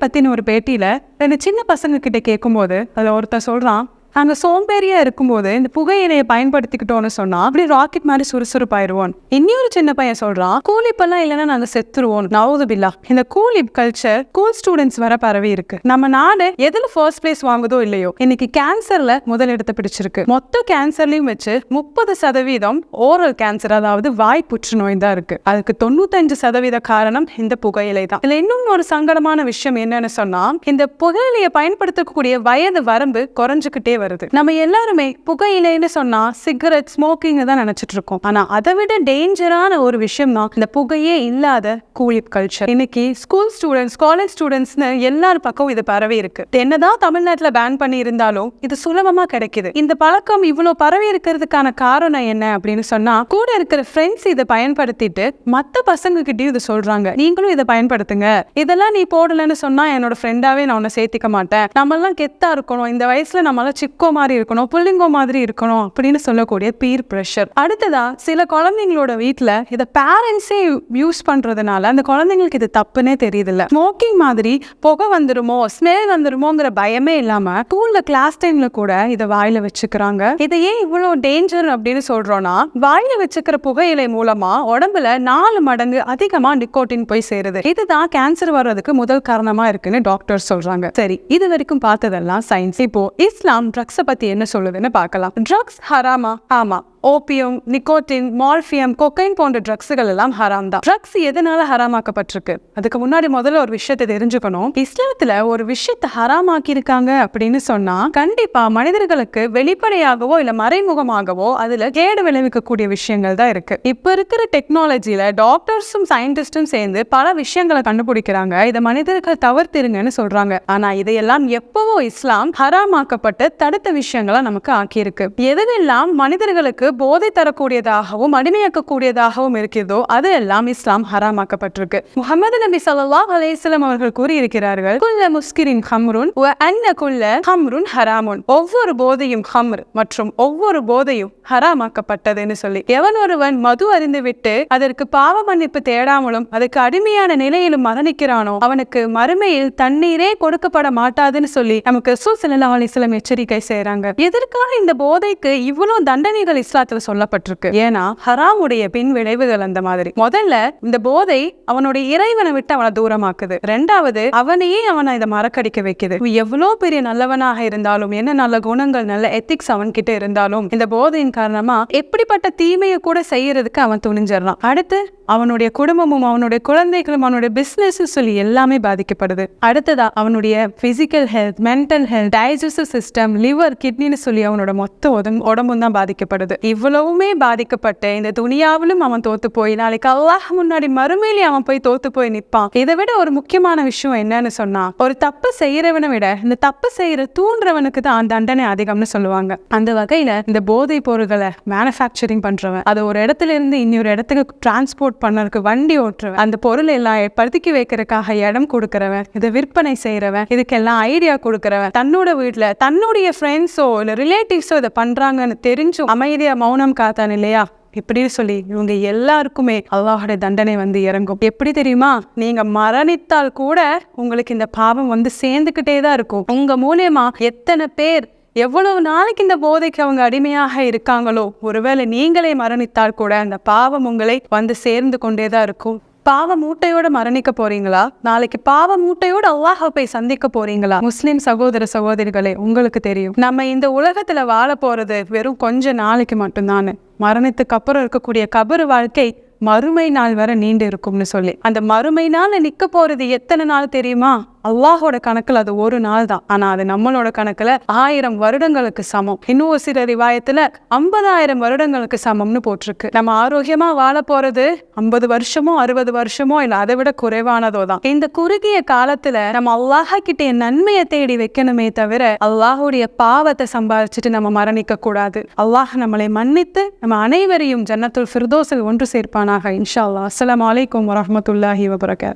பற்றின ஒரு பேட்டியில ரெண்டு சின்ன பசங்க கிட்ட கேட்கும்போது அதுல ஒருத்தர் சொல்றான் நாங்கள் சோம்பேறியாக இருக்கும்போது இந்த புகையிலையை பயன்படுத்திக்கிட்டோம்னு சொன்னால் அப்படி ராக்கெட் மாதிரி சுறுசுறுப்பாயிருவோம். இன்னொரு சின்ன பையன் சொல்கிறான் கூலிப்பெல்லாம் இல்லைன்னா நாங்கள் செத்துருவோம். நவுது பில்லா. இந்த கூலிப் கல்ச்சர் கூல் ஸ்டூடெண்ட்ஸ் வர பரவி இருக்கு. நம்ம நாடு எதில் ஃபர்ஸ்ட் பிளேஸ் வாங்குதோ இல்லையோ இன்னைக்கு கேன்சரில் முதலிடத்தை பிடிச்சிருக்கு. மொத்த கேன்சர்லையும் வச்சு முப்பது சதவீதம் ஓரல் கேன்சர் அதாவது வாய் புற்றுநோய் தான் இருக்கு. அதுக்கு தொண்ணூத்தஞ்சு சதவீத காரணம் இந்த புகையிலை தான். இதில் இன்னும் ஒரு சங்கடமான விஷயம் என்னன்னு சொன்னால் இந்த புகையிலையை பயன்படுத்தக்கூடிய வயது வரம்பு குறைஞ்சுக்கிட்டே வருது. நம்ம எல்லாருமே புகையிலைன்னு சொன்னா சிகரெட் ஸ்மோக்கிங் தான் நினைச்சிட்டு இருக்கோம். ஆனா அதை விட டேஞ்சரான ஒரு விஷயம் தான் இந்த புகையே இல்லாத கூலிப் கல்ச்சர் இன்னைக்கு ஸ்கூல் ஸ்டூடெண்ட்ஸ் காலேஜ் ஸ்டூடெண்ட்ஸ்னு எல்லார் பக்கம் இது பரவி இருக்கு. என்னதான் தமிழ்நாட்டுல பேன் பண்ணி இருந்தாலும் இது சுலபமா கிடைக்குது. இந்த பழக்கம் இவ்வளவு பரவி இருக்கிறதுக்கான காரணம் என்ன அப்படின்னு சொன்னா கூட இருக்கிற ஃப்ரெண்ட்ஸ் இதை பயன்படுத்திட்டு மத்த பசங்க கிட்டயும் இதை சொல்றாங்க. நீங்களும் இதை பயன்படுத்துங்க. இதெல்லாம் நீ போடலன்னு சொன்னா என்னோட ஃப்ரெண்டாவே நான் உன்னை சேர்த்திக்க மாட்டேன். நம்மளாம் கெத்தா இருக்கணும். இந்த வயசுல நம்மளாம் சிக்கோ மாதிரி இருக்கணும் புள்ளிங்கோ மாதிரி இருக்கணும் அப்படின்னு சொல்லக்கூடிய பீர் ப்ரெஷர் அடுத்ததா சில குழந்தைங்களோட வீட்டில் இதை பேரண்ட்ஸே யூஸ் பண்ணுறதுனால அந்த குழந்தைங்களுக்கு இது தப்புனே தெரியுதுல்ல. ஸ்மோக்கிங் மாதிரி புகை வந்துருமோ ஸ்மெல் வந்துருமோங்கிற பயமே இல்லாமல் ஸ்கூலில் கிளாஸ் டைமில் கூட இதை வாயில் வச்சுக்கிறாங்க. இதை ஏன் இவ்வளோ டேஞ்சர் அப்படின்னு சொல்கிறோன்னா வாயில் வச்சுக்கிற புகையிலை மூலமாக உடம்புல நாலு மடங்கு அதிகமாக நிக்கோட்டின் போய் சேருது. இதுதான் கேன்சர் வர்றதுக்கு முதல் காரணமாக இருக்குன்னு டாக்டர் சொல்கிறாங்க சரி இது வரைக்கும் பார்த்ததெல்லாம் சயின்ஸ் இப்போ இஸ்லாம் ட்ரக்ஸை பத்தி என்ன சொல்லுதுன்னு பார்க்கலாம். ட்ரக்ஸ் ஹராமா? ஆமா. ஓபியம் நிக்கோட்டின் மால்ஃபியம் கொக்கைன் போன்ற ட்ரக்ஸுகள் எல்லாம் ஹராம் தான். ட்ரக்ஸ் எதனால ஹராமாக்கப்பட்டிருக்கு? அதுக்கு முன்னாடி முதல்ல ஒரு விஷயத்தை தெரிஞ்சுக்கணும். இஸ்லாத்துல ஒரு விஷயத்தை ஹராமாக்கி இருக்காங்க அப்படின்னு சொன்னா கண்டிப்பா மனிதர்களுக்கு வெளிப்படையாகவோ இல்ல மறைமுகமாகவோ அதுல கேடு விளைவிக்கக்கூடிய விஷயங்கள் தான் இருக்கு. இப்ப இருக்கிற டெக்னாலஜியில டாக்டர்ஸும் சயின்டிஸ்டும் சேர்ந்து பல விஷயங்களை கண்டுபிடிக்கிறாங்க. இதை மனிதர்கள் தவிர்த்திருங்கன்னு சொல்றாங்க. ஆனா இதையெல்லாம் எப்பவோ இஸ்லாம் ஹராமாக்கப்பட்டு தடுத்த விஷயங்களை நமக்கு ஆக்கியிருக்கு. எதுவெல்லாம் மனிதர்களுக்கு போதை தரக்கூடியதாகவும் அடிமையாக்கக்கூடியதாகவும் இருக்கிறதோ அது எல்லாம் இஸ்லாம் ஹராமாக்கப்பட்டிருக்கு. முகமது நபி ஸல்லல்லாஹு அலைஹி அவர்கள் கூறியிருக்கிறார்கள் குல்ல முஸ்கிரின் ஹம்ருன் அன்ன குல்ல ஹம்ருன் ஹராமுன். ஒவ்வொரு போதையும் ஹம்ர் மற்றும் ஒவ்வொரு போதையும் ஹராமாக்கப்பட்டதுன்னு சொல்லி. எவன் ஒருவன் மது அறிந்துவிட்டு அதற்கு பாவ மன்னிப்பு தேடாமலும் அதுக்கு அடிமையான நிலையிலும் மரணிக்கிறானோ அவனுக்கு மறுமையில் தண்ணீரே கொடுக்கப்பட மாட்டாதுன்னு சொல்லி நமக்கு ரசூல் ஸல்லல்லாஹு எச்சரிக்கை செய்றாங்க. எதற்காக இந்த போதைக்கு இவ்வளவு தண்டனைகள் இஸ்லாம் இஸ்லாத்துல சொல்லப்பட்டிருக்கு. ஏன்னா ஹராமுடைய பின் விளைவுகள் அந்த மாதிரி. முதல்ல இந்த போதை அவனுடைய இறைவனை விட்டு அவனை தூரமாக்குது. ரெண்டாவது அவனையே அவனை இதை மறக்கடிக்க வைக்குது. எவ்வளோ பெரிய நல்லவனாக இருந்தாலும் என்ன நல்ல குணங்கள் நல்ல எத்திக்ஸ் அவன் கிட்ட இருந்தாலும் இந்த போதையின் காரணமா எப்படிப்பட்ட தீமையை கூட செய்யறதுக்கு அவன் துணிஞ்சிடறான். அடுத்து அவனுடைய குடும்பமும் அவனுடைய குழந்தைகளும் அவனுடைய பிசினஸ் சொல்லி எல்லாமே பாதிக்கப்படுது. அடுத்ததா அவனுடைய physical health mental health digestive system liver கிட்னின்னு சொல்லி அவனோட மொத்த உடம்பு உடம்பும் தான் பாதிக்கப்படுது. இவ்வளவுமே பாதிக்கப்பட்டு இந்த துணியாவிலும் அவன் தோத்து போய் நாளைக்கு அல்லாஹ் முன்னாடி மறுமையிலே அவன் போய் தோத்து போய் நிற்பான். இதை விட ஒரு முக்கியமான விஷயம் என்னன்னு சொன்னா ஒரு தப்பு செய்யறவனை விட இந்த தப்பு செய்யற தூண்டுறவனுக்கு தான் தண்டனை அதிகம்னு சொல்லுவாங்க. அந்த வகையில இந்த போதை பொருட்களை மேனுஃபேக்சரிங் பண்றவன் அதை ஒரு இடத்துல இருந்து இன்னொரு இடத்துக்கு டிரான்ஸ்போர்ட் பண்ணறதுக்கு வண்டி ஓட்டுறவன் அந்த பொருள் எல்லாம் பதுக்கி வைக்கிறதுக்காக இடம் கொடுக்கறவன் இதை விற்பனை செய்யறவன் இதுக்கெல்லாம் ஐடியா கொடுக்கறவன் தன்னோட வீட்டுல தன்னுடைய ஃப்ரெண்ட்ஸோ இல்ல ரிலேட்டிவ்ஸோ இதை பண்றாங்கன்னு தெரிஞ்சும் அமைதியா மௌனம் காத்தான் இல்லையா? இப்படின்னு சொல்லி இவங்க எல்லாருக்குமே அல்லாஹுடைய தண்டனை வந்து இறங்கும். எப்படி தெரியுமா? நீங்க மரணித்தால் கூட உங்களுக்கு இந்த பாவம் வந்து சேர்ந்துக்கிட்டே தான் இருக்கும். உங்க மூலியமா எத்தனை பேர் எவ்வளவு நாளைக்கு இந்த போதைக்கு அவங்க அடிமையாக இருக்காங்களோ ஒருவேளை நீங்களே மரணித்தால் கூட அந்த பாவம் உங்களை வந்து சேர்ந்து கொண்டே தான் இருக்கும். பாவ மூட்டையோட மரணிக்க போறீங்களா? நாளைக்கு பாவ மூட்டையோட அல்லாஹ் போய் சந்திக்க போறீங்களா? முஸ்லிம் சகோதர சகோதரிகளே உங்களுக்கு தெரியும். நம்ம இந்த உலகத்துல வாழ போறது வெறும் கொஞ்ச நாளைக்கு மட்டும்தான். மரணத்துக்கு அப்புறம் இருக்கக்கூடிய கபரு வாழ்க்கை மறுமை நாள் வரை நீண்டு இருக்கும்னு சொல்லி. அந்த மறுமை நாள் நிக்க போறது எத்தனை நாள் தெரியுமா? அல்லாஹோட கணக்கில் அது ஒரு நாள் தான் ஆனால் அது நம்மளோட கணக்கில் ஆயிரம் வருடங்களுக்கு சமம். இன்னும் ஒரு சில ரிவாயத்தில் ஐம்பதாயிரம் வருடங்களுக்கு சமம்னு போட்டிருக்கு. நம்ம ஆரோக்கியமாக வாழ போறது ஐம்பது வருஷமோ அறுபது வருஷமோ இல்லை அதை விட குறைவானதோ தான். இந்த குறுகிய காலத்துல நம்ம அல்லாஹ கிட்டே நன்மையை தேடி வைக்கணுமே தவிர அல்லாஹுடைய பாவத்தை சம்பாதிச்சுட்டு நம்ம மரணிக்க கூடாது. அல்லாஹ் நம்மளை மன்னித்து நம்ம அனைவரையும் ஜன்னத்துல் ஃபிர்தோஸில் ஒன்று சேர்ப்பானாக இன்ஷா அல்லா அஸ்லாம் அலைக்கும் வரமத்துல்லாஹி வபரகாத்.